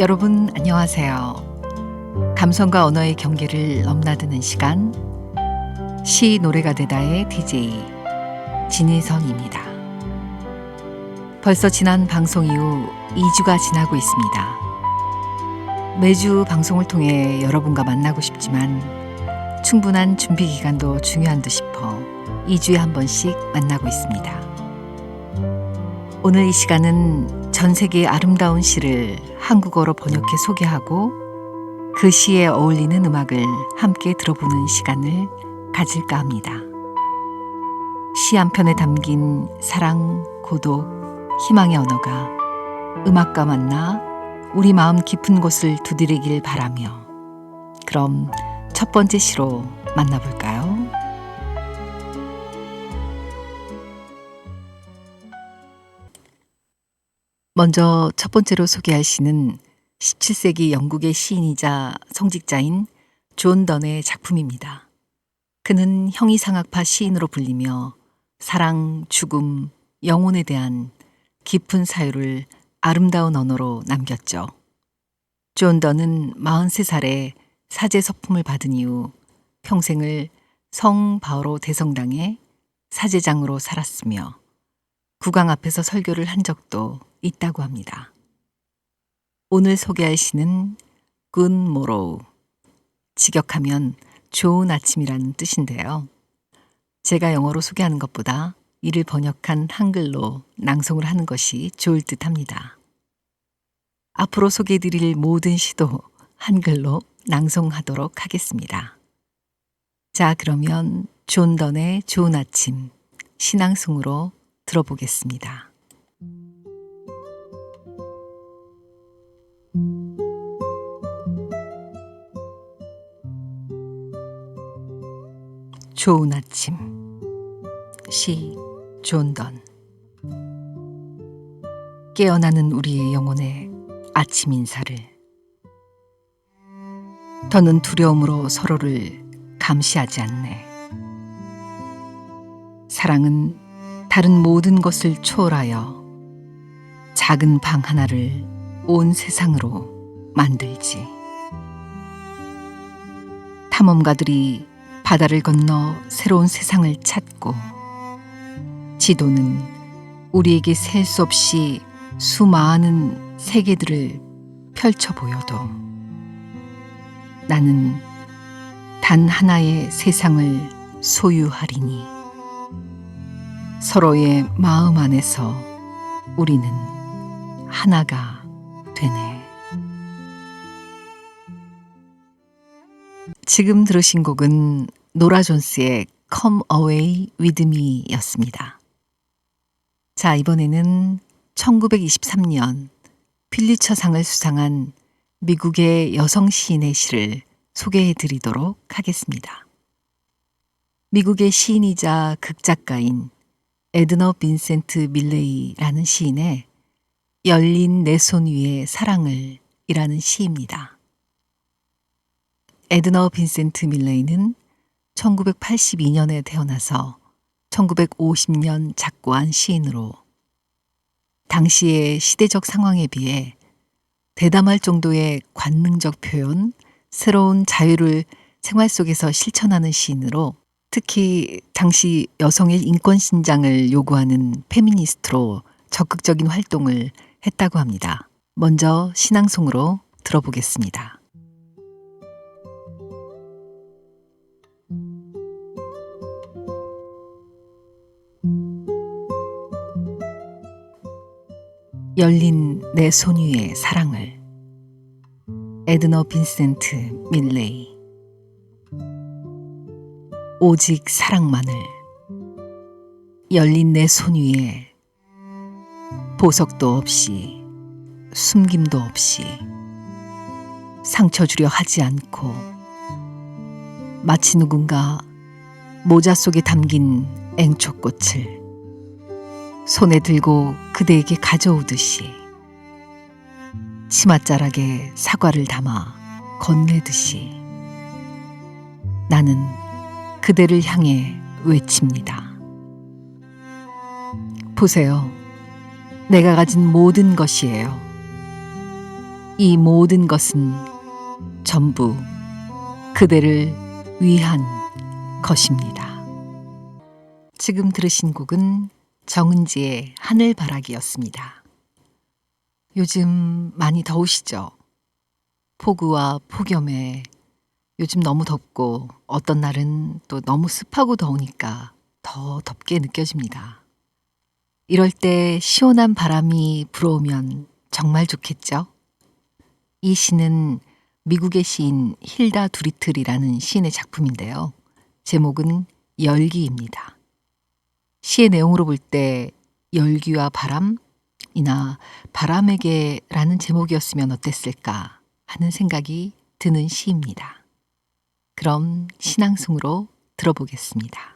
여러분 안녕하세요. 감성과 언어의 경계를 넘나드는 시간 시 노래가 되다의 DJ 진희선입니다. 벌써 지난 방송 이후 2주가 지나고 있습니다. 매주 방송을 통해 여러분과 만나고 싶지만 충분한 준비 기간도 중요한 듯 싶어 2주에 한 번씩 만나고 있습니다. 오늘 이 시간은 전 세계의 아름다운 시를 한국어로 번역해 소개하고 그 시에 어울리는 음악을 함께 들어보는 시간을 가질까 합니다. 시 한 편에 담긴 사랑, 고독, 희망의 언어가 음악과 만나 우리 마음 깊은 곳을 두드리길 바라며 그럼 첫 번째 시로 만나볼까요? 먼저 첫 번째로 소개할 시는 17세기 영국의 시인이자 성직자인 존 던의 작품입니다. 그는 형이상학파 시인으로 불리며 사랑, 죽음, 영혼에 대한 깊은 사유를 아름다운 언어로 남겼죠. 존 던은 43살에 사제 서품을 받은 이후 평생을 성 바오로 대성당의 사제장으로 살았으며 국왕 앞에서 설교를 한 적도 있다고 합니다. 오늘 소개할 시는 Good Morrow. 직역하면 좋은 아침이라는 뜻인데요. 제가 영어로 소개하는 것보다 이를 번역한 한글로 낭송을 하는 것이 좋을 듯 합니다. 앞으로 소개해드릴 모든 시도 한글로 낭송하도록 하겠습니다. 자, 그러면 존 던의 좋은 아침 신앙송으로 들어보겠습니다. 좋은 아침 시 존던 깨어나는 우리의 영혼의 아침 인사를 더는 두려움으로 서로를 감시하지 않네. 사랑은 다른 모든 것을 초월하여 작은 방 하나를 온 세상으로 만들지. 탐험가들이 바다를 건너 새로운 세상을 찾고 지도는 우리에게 셀 수 없이 수많은 세계들을 펼쳐 보여도 나는 단 하나의 세상을 소유하리니 서로의 마음 안에서 우리는 하나가 되네. 지금 들으신 곡은 노라 존스의 Come Away With Me 였습니다. 자, 이번에는 1923년 필리처상을 수상한 미국의 여성 시인의 시를 소개해 드리도록 하겠습니다. 미국의 시인이자 극작가인 에드너 빈센트 밀레이라는 시인의 열린 내 손 위의 사랑을 이라는 시입니다. 에드너 빈센트 밀레이는 1982년에 태어나서 1950년 작고한 시인으로 당시의 시대적 상황에 비해 대담할 정도의 관능적 표현, 새로운 자유를 생활 속에서 실천하는 시인으로 특히 당시 여성의 인권 신장을 요구하는 페미니스트로 적극적인 활동을 했다고 합니다. 먼저 신앙송으로 들어보겠습니다. 열린 내 손 위의 사랑을. 에드너 빈센트 밀레이. 오직 사랑만을. 열린 내 손 위에 보석도 없이 숨김도 없이 상처 주려 하지 않고 마치 누군가 모자 속에 담긴 앵초꽃을 손에 들고 그대에게 가져오듯이 치맛자락에 사과를 담아 건네듯이 나는 그대를 향해 외칩니다. 보세요. 내가 가진 모든 것이에요. 이 모든 것은 전부 그대를 위한 것입니다. 지금 들으신 곡은 정은지의 하늘바라기였습니다. 요즘 많이 더우시죠? 폭우와 폭염에 요즘 너무 덥고 어떤 날은 또 너무 습하고 더우니까 더 덥게 느껴집니다. 이럴 때 시원한 바람이 불어오면 정말 좋겠죠? 이 시는 미국의 시인 힐다 두리틀이라는 시인의 작품인데요. 제목은 열기입니다. 시의 내용으로 볼 때 열기와 바람이나 바람에게라는 제목이었으면 어땠을까 하는 생각이 드는 시입니다. 그럼 신앙송으로 들어보겠습니다.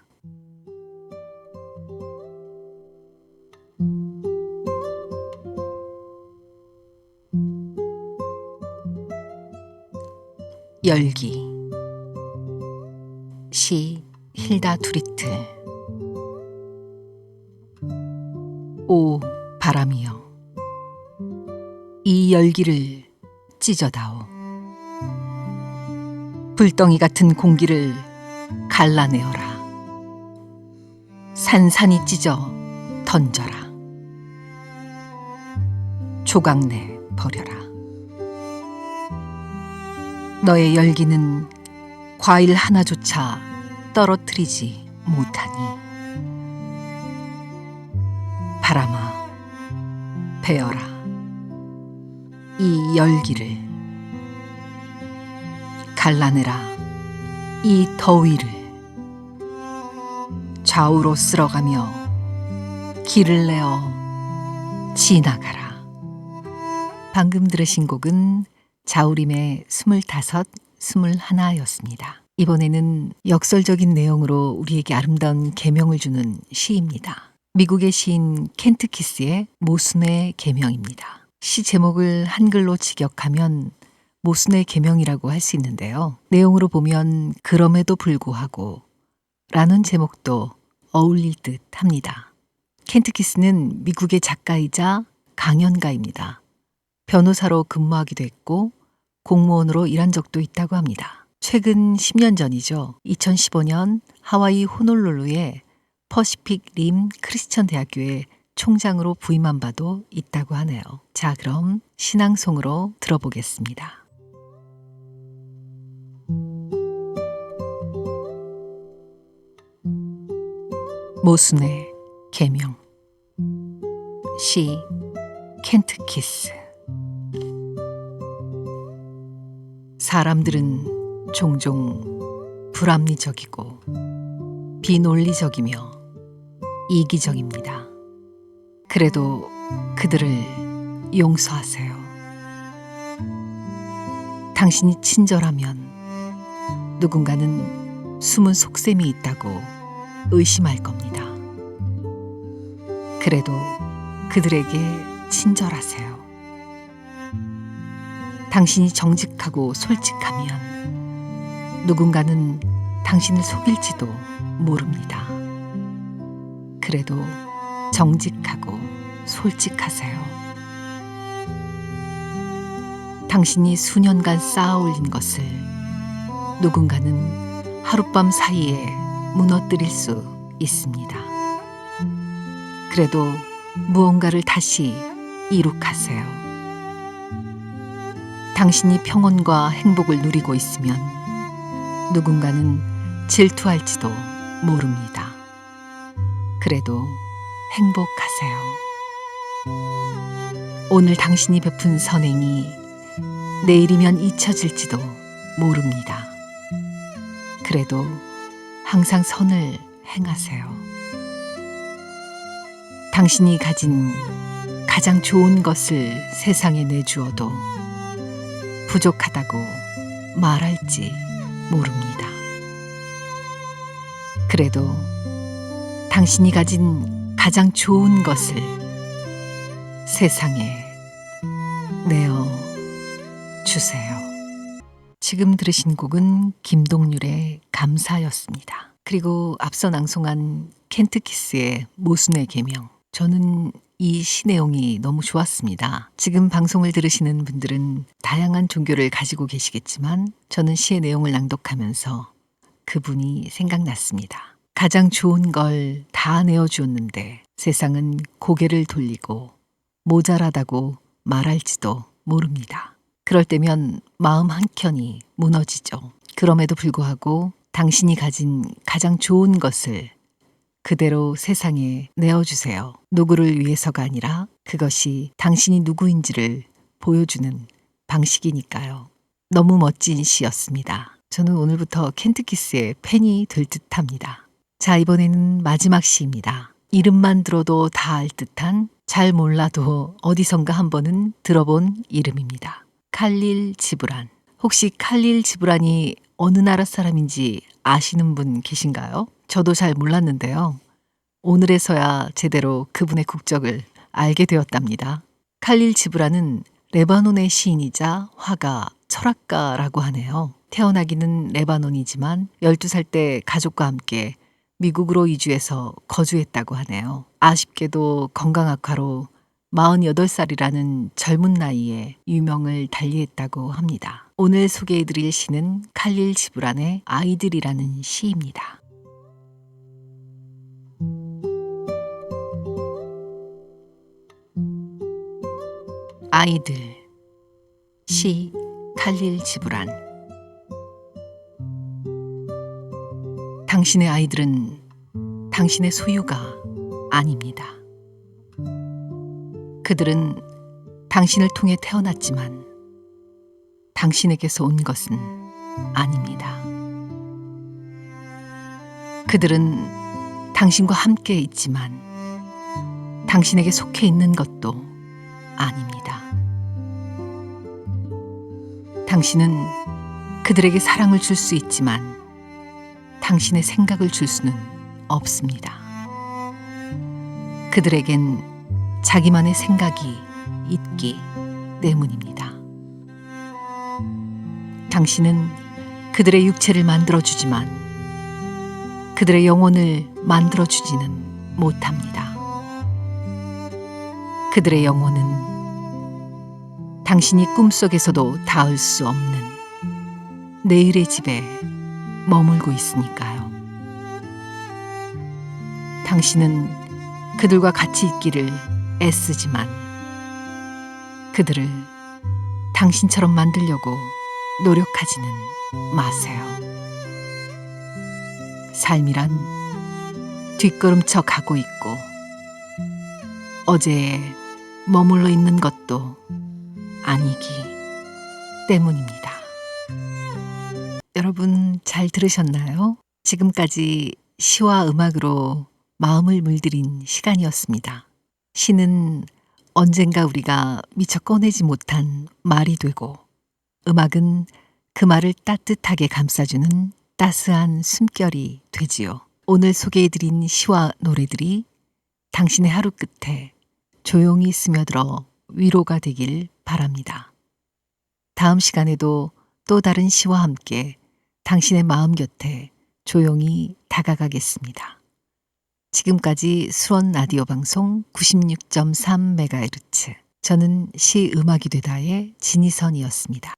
열기 시 힐다 두리틀 열기를 찢어다오. 불덩이 같은 공기를 갈라내어라. 산산이 찢어 던져라. 조각내 버려라. 너의 열기는 과일 하나조차 떨어뜨리지 못하니. 바람아 베어라 이 열기를 갈라내라 이 더위를 좌우로 쓸어가며 길을 내어 지나가라 방금 들으신 곡은 자우림의 스물다섯, 스물하나였습니다. 이번에는 역설적인 내용으로 우리에게 아름다운 계명을 주는 시입니다. 미국의 시인 켄트키스의 모순의 계명입니다. 시 제목을 한글로 직역하면 모순의 계명이라고 할 수 있는데요. 내용으로 보면 그럼에도 불구하고 라는 제목도 어울릴 듯 합니다. 켄트 키스는 미국의 작가이자 강연가입니다. 변호사로 근무하기도 했고 공무원으로 일한 적도 있다고 합니다. 최근 10년 전이죠. 2015년 하와이 호놀룰루의 퍼시픽 림 크리스천 대학교의 총장으로 부임한 바도 있다고 하네요. 자, 그럼 신앙송으로 들어보겠습니다. 모순의 계명 시 켄트키스 사람들은 종종 불합리적이고 비논리적이며 이기적입니다. 그래도 그들을 용서하세요. 당신이 친절하면 누군가는 숨은 속셈이 있다고 의심할 겁니다. 그래도 그들에게 친절하세요. 당신이 정직하고 솔직하면 누군가는 당신을 속일지도 모릅니다. 그래도 정직하고 솔직하세요. 당신이 수년간 쌓아 올린 것을 누군가는 하룻밤 사이에 무너뜨릴 수 있습니다. 그래도 무언가를 다시 이룩하세요. 당신이 평온과 행복을 누리고 있으면 누군가는 질투할지도 모릅니다. 그래도 행복하세요. 오늘 당신이 베푼 선행이 내일이면 잊혀질지도 모릅니다. 그래도 항상 선을 행하세요. 당신이 가진 가장 좋은 것을 세상에 내주어도 부족하다고 말할지 모릅니다. 그래도 당신이 가진 가장 좋은 것을 세상에 내어 주세요. 지금 들으신 곡은 김동률의 감사였습니다. 그리고 앞서 낭송한 켄트키스의 모순의 계명. 저는 이 시 내용이 너무 좋았습니다. 지금 방송을 들으시는 분들은 다양한 종교를 가지고 계시겠지만 저는 시의 내용을 낭독하면서 그분이 생각났습니다. 가장 좋은 걸 다 내어주었는데 세상은 고개를 돌리고 모자라다고 말할지도 모릅니다. 그럴 때면 마음 한켠이 무너지죠. 그럼에도 불구하고 당신이 가진 가장 좋은 것을 그대로 세상에 내어주세요. 누구를 위해서가 아니라 그것이 당신이 누구인지를 보여주는 방식이니까요. 너무 멋진 시였습니다. 저는 오늘부터 켄트키스의 팬이 될 듯합니다. 자, 이번에는 마지막 시입니다. 이름만 들어도 다 알 듯한 잘 몰라도 어디선가 한 번은 들어본 이름입니다. 칼릴 지브란. 혹시 칼릴 지브란이 어느 나라 사람인지 아시는 분 계신가요? 저도 잘 몰랐는데요. 오늘에서야 제대로 그분의 국적을 알게 되었답니다. 칼릴 지브란은 레바논의 시인이자 화가, 철학가라고 하네요. 태어나기는 레바논이지만 12살 때 가족과 함께 미국으로 이주해서 거주했다고 하네요. 아쉽게도 건강 악화로 48살이라는 젊은 나이에 유명을 달리했다고 합니다. 오늘 소개해드릴 시는 칼릴 지브란의 아이들이라는 시입니다. 아이들 시 칼릴 지브란 당신의 아이들은 당신의 소유가 아닙니다. 그들은 당신을 통해 태어났지만 당신에게서 온 것은 아닙니다. 그들은 당신과 함께 있지만 당신에게 속해 있는 것도 아닙니다. 당신은 그들에게 사랑을 줄 수 있지만 당신의 생각을 줄 수는 없습니다. 그들에겐 자기만의 생각이 있기 때문입니다. 당신은 그들의 육체를 만들어주지만 그들의 영혼을 만들어주지는 못합니다. 그들의 영혼은 당신이 꿈속에서도 닿을 수 없는 내일의 집에 머물고 있으니까요. 당신은 그들과 같이 있기를 애쓰지만 그들을 당신처럼 만들려고 노력하지는 마세요. 삶이란 뒷걸음쳐 가고 있고 어제에 머물러 있는 것도 아니기 때문입니다. 여러분 잘 들으셨나요? 지금까지 시와 음악으로 마음을 물들인 시간이었습니다. 시는 언젠가 우리가 미처 꺼내지 못한 말이 되고 음악은 그 말을 따뜻하게 감싸주는 따스한 숨결이 되지요. 오늘 소개해드린 시와 노래들이 당신의 하루 끝에 조용히 스며들어 위로가 되길 바랍니다. 다음 시간에도 또 다른 시와 함께 당신의 마음 곁에 조용히 다가가겠습니다. 지금까지 수원 라디오 방송 96.3MHz 저는 시 음악이 되다의 진희선이었습니다.